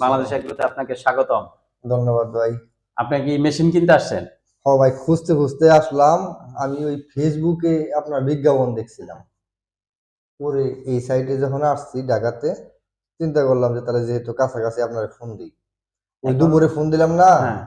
বাংলাদেশ এগুলোতে আপনাকে স্বাগতম। ধন্যবাদ ভাই। আপনি কি মেশিন কিনতে আসছেন? হ ভাই খুঁজতে খুঁজতে আসলাম। আমি ওই ফেসবুকে আপনার বিজ্ঞাপন দেখছিলাম। পরে এই সাইটে যখন আসছি ঢাকাতে চিন্তা করলাম যে তাহলে যেহেতু কাছাকাছি আপনার ফোন দিই। ওই দুপুরে ফোন দিলাম না। হ্যাঁ।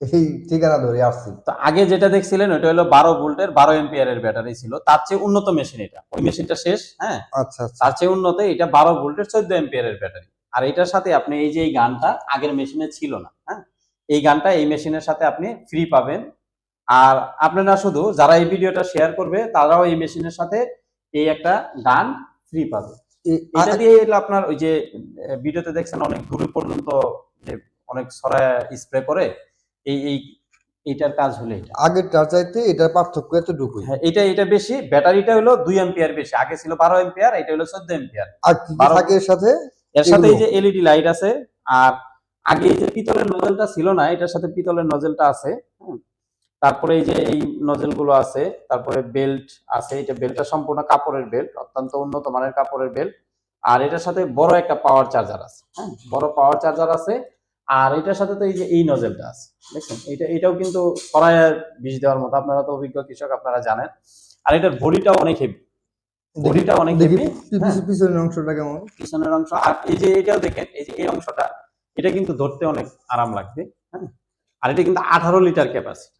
এই ঠিকানা ধরে আসছি। তো আগে যেটা দেখছিলেন ওটা হলো বারো ভোল্টের বারো এম্পিয়ার এর ব্যাটারি ছিল। তার চেয়ে উন্নত মেশিন এটা। ওই মেশিনটা শেষ হ্যাঁ? আচ্ছা আচ্ছা। তার চেয়ে উন্নত এটা বারো ভোল্টের চোদ্দ এম্পিয়ার এর ব্যাটারি। আর এটার সাথে আপনি এই যে এই গানটা আগের মেশিনে ছিল না হ্যাঁ? এই গানটা এই মেশিনের সাথে আপনি ফ্রি পাবেন। আর আপনারা শুধু যারা এই ভিডিওটা শেয়ার করবে তারাও এই মেশিনের সাথে এই একটা গান ফ্রি পাবে। এটা দিয়ে আপনার ওই যে ভিডিওতে দেখছেন অনেক দূর পর্যন্ত অনেক ছড়া স্প্রে করে। এই এই এটার কাজ হলো এটা। আগেরটার চাইতে এটার পার্থক্য এতটুকুই। হ্যাঁ এটা এটা বেশি। ব্যাটারিটা হলো দুই এম্পিয়ার বেশি। আগে ছিল বারো এম্পিয়ার এটা হলো চোদ্দ এম্পিয়ার আর কি থাকে এর সাথে? এর সাথে এই যে এলইডি লাইট আছে আর আগে যে পিতলের নজেলটা ছিল না এটার সাথে পিতলের নজেলটা আছে তারপরে এই যে এই নজেলগুলো আছে তারপরে বেল্ট আছে এটা বেল্টটা সম্পূর্ণ কাপড়ের বেল্ট অত্যন্ত উন্নত মানের কাপড়ের বেল্ট আর এটার সাথে বড় একটা পাওয়ার চার্জার আছে হ্যাঁ বড় পাওয়ার চার্জার আছে আর এটার সাথে তো এই যে এই নজেলটা আছে দেখছেন? এটা এটাও কিন্তু সরায় বিষ দেওয়ার মতো আপনারা তো অভিজ্ঞ কৃষক আপনারা জানেন। আর এটার বডিটাও অনেক হেভি বডিটা অনেক দেখি হেভি পিছনের অংশটা কেমন? পিছনের অংশ। আর এই যে এটাও দেখেন এই যে এই অংশটা এটা কিন্তু ধরতে অনেক আরাম লাগবে হ্যাঁ। আর এটা কিন্তু আঠারো লিটার ক্যাপাসিটি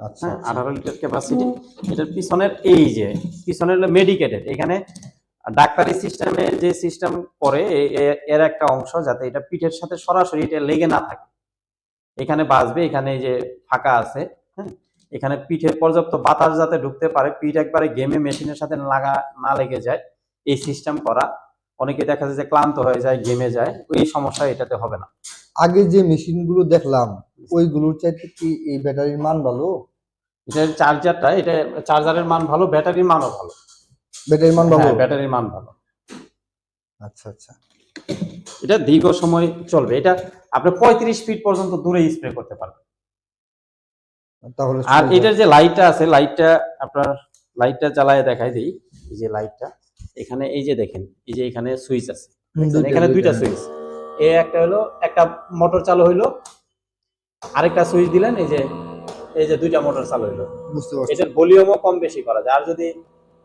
আচ্ছা হ্যাঁ আচ্ছা। আঠারো লিটার ক্যাপাসিটি এটার পিছনের এই যে পিছনের হলো মেডিকেটেড এখানে ডাক্তারি সিস্টেমে যে সিস্টেম করে এর একটা অংশ যাতে এটা পিঠের সাথে সরাসরি এটা লেগে না থাকে। এখানে বাজবে এখানে এই যে ফাঁকা আছে। হ্যাঁ এখানে পিঠে পর্যাপ্ত বাতাস যাতে ঢুকতে পারে পিঠ একবারে গেমে মেশিনের সাথে লাগা না লেগে যায় এই সিস্টেম করা। অনেকে দেখা যায় যে ক্লান্ত হয়ে যায় গেমে যায় ওই সমস্যা এটাতে হবে না। আগে যে মেশিনগুলো দেখলাম ওইগুলোর চাইতে কি এই ব্যাটারির মান ভালো? এটার চার্জারটা এটা চার্জারের মান ভালো ব্যাটারির মানও ভালো। ব্যাটারির মান ভালো? হ্যাঁ ব্যাটারির মান ভালো। আচ্ছা আচ্ছা। এটা দীর্ঘ সময় চলবে। এটা আপনি পঁয়ত্রিশ ফিট পর্যন্ত দূরে স্প্রে করতে পারবেন। তাহলে আর। এটার যে লাইটটা আছে লাইটটা আপনার লাইটটা জ্বালায় দেখাই দিই। এই যে লাইটটা এখানে এই যে দেখেন এই যে এখানে সুইচ আছে। এখানে দুইটা সুইচ এ একটা হলো একটা মোটর চালু হইল আরেকটা সুইচ দিলেন এই যে এই যে দুইটা মোটর চালু হইল। এটার ভলিউমও কম বেশি করা যায়। আর যদি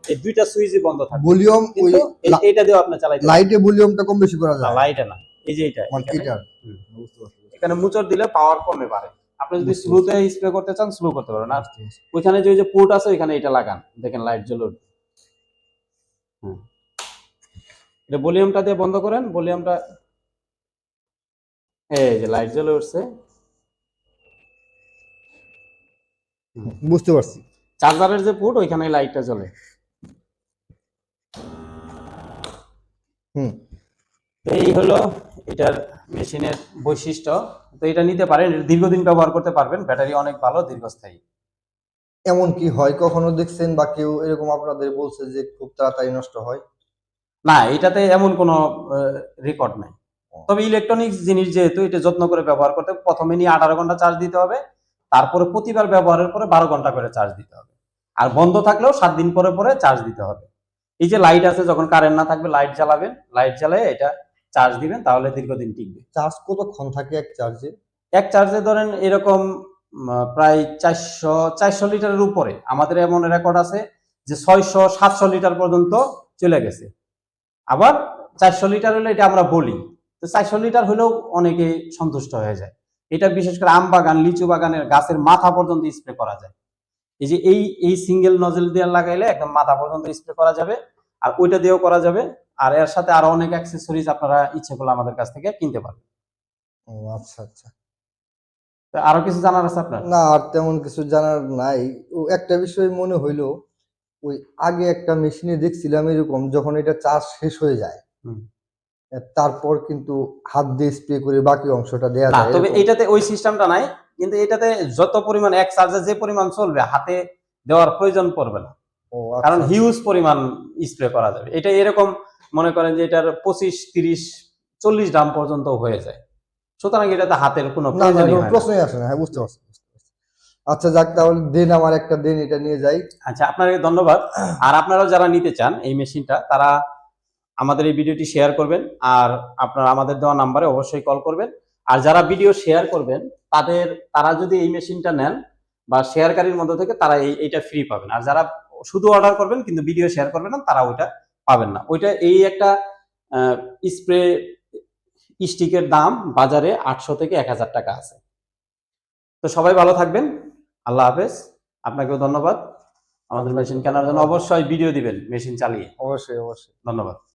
এই দুইটা সুইচই বন্ধ থাকে ভলিউম ওই এইটা দিয়েও আপনি চালাইতে লাইটে ভলিউমটা কম বেশি করা যায়। লাইটে না। এই যে এটা এখানে- মুচর দিলে পাওয়ার কমে পারে আপনি যদি স্লোতে স্প্রে করতে চান স্লো করতে পারেন আর ওইখানে যে যে পোর্ট আছে ওইখানে এটা লাগান। দেখেন লাইট জ্বলে উঠবে। এটা ভলিউমটা দিয়ে বন্ধ করেন। ভলিউমটা এই যে লাইট জ্বলে উঠছে। বুঝতে পারছি। চার্জারের যে পোর্ট ওইখানে লাইটটা জ্বলে। হুম। এই হলো এটার মেশিনের বৈশিষ্ট্য। তো এটা নিতে পারেন দীর্ঘদিন ব্যবহার করতে পারবেন ব্যাটারি অনেক ভালো দীর্ঘস্থায়ী। এমন কি হয়? কখনো দেখছেন বা কেউ এরকম আপনাদের বলছে যে খুব তাড়াতাড়ি নষ্ট হয়? না এটাতে এমন কোনো রেকর্ড নাই। তবে ইলেকট্রনিক্স জিনিস যেহেতু এটা যত্ন করে ব্যবহার করতে প্রথমে নিয়ে আঠারো ঘণ্টা চার্জ দিতে হবে তারপরে প্রতিবার ব্যবহারের পরে বারো ঘণ্টা করে চার্জ দিতে হবে। আর বন্ধ থাকলেও সাত দিন পরে পরে চার্জ দিতে হবে। এই যে লাইট আছে যখন কারেন্ট না থাকবে লাইট জ্বালাবেন। লাইট জ্বালিয়ে এটা চার্জ দিবেন তাহলে দীর্ঘদিন টিকবে। চার্জ কতক্ষণ থাকে এক চার্জে? এক চার্জে ধরেন এরকম প্রায় চারশো চারশো লিটারের উপরে। আমাদের এমন রেকর্ড আছে যে ছয়শো সাতশো লিটার পর্যন্ত চলে গেছে। আবার চারশো লিটার হলে এটা আমরা বলি তো চারশো লিটার হলেও অনেকে সন্তুষ্ট হয়ে যায়। এটা বিশেষ করে আম বাগান লিচু বাগানের গাছের মাথা পর্যন্ত স্প্রে করা যায়। এই যে এই এই সিঙ্গেল নজল দিয়ে লাগাইলে একদম মাথা পর্যন্ত স্প্রে করা যাবে আর ওইটা দিয়েও করা যাবে। আর এর সাথে আরও অনেক অ্যাক্সেসরিজ আপনারা ইচ্ছে করলে আমাদের কাছ থেকে কিনতে পারবেন। ও আচ্ছা আচ্ছা। তো আরও কিছু জানার আছে আপনার? না আর তেমন কিছু জানার নাই। ও একটা বিষয় মনে হইল ওই আগে একটা মেশিনে দেখছিলাম এরকম যখন এটা চার্জ শেষ হয়ে যায় তারপর কিন্তু হাত দিয়ে স্প্রে করে বাকি অংশটা দেয়া যায় তবে এটাতে ওই সিস্টেমটা নাই কিন্তু এটাতে যত পরিমাণ এক চার্জে যে পরিমাণ চলবে হাতে দেওয়ার প্রয়োজন পড়বে না। আচ্ছা, কারণ। হিউজ পরিমাণ স্প্রে করা যাবে। এটা এরকম মনে করেন যে এটার পঁচিশ তিরিশ চল্লিশ গ্রাম পর্যন্ত হয়ে যায়। সুতরাং এটাতে হাতের কোনো। প্রশ্নই আসে না। হ্যাঁ বুঝতে পারছি আচ্ছা যাক তাহলে দেন আমার একটা দেন এটা নিয়ে যাই। আচ্ছা আপনাকে ধন্যবাদ। আর আপনারাও যারা নিতে চান এই মেশিনটা তারা আমাদের এই ভিডিওটি শেয়ার করবেন আর আপনারা আমাদের দেওয়া নাম্বারে অবশ্যই কল করবেন। আর যারা ভিডিও শেয়ার করবেন তাদের তারা যদি এই মেশিনটা নেন বা শেয়ারকারীর মধ্যে থেকে তারা এই এইটা ফ্রি পাবেন। আর যারা শুধু অর্ডার করবেন কিন্তু ভিডিও শেয়ার করবেন না তারা ওইটা পাবেন না। ওইটা এই একটা স্প্রে স্টিকের দাম বাজারে আটশো থেকে এক হাজার টাকা আছে। তো সবাই ভালো থাকবেন। আল্লাহ হাফেজ। আপনাকেও ধন্যবাদ। আমাদের মেশিন কেনার জন্য অবশ্যই ভিডিও দিবেন মেশিন চালিয়ে। অবশ্যই অবশ্যই। ধন্যবাদ।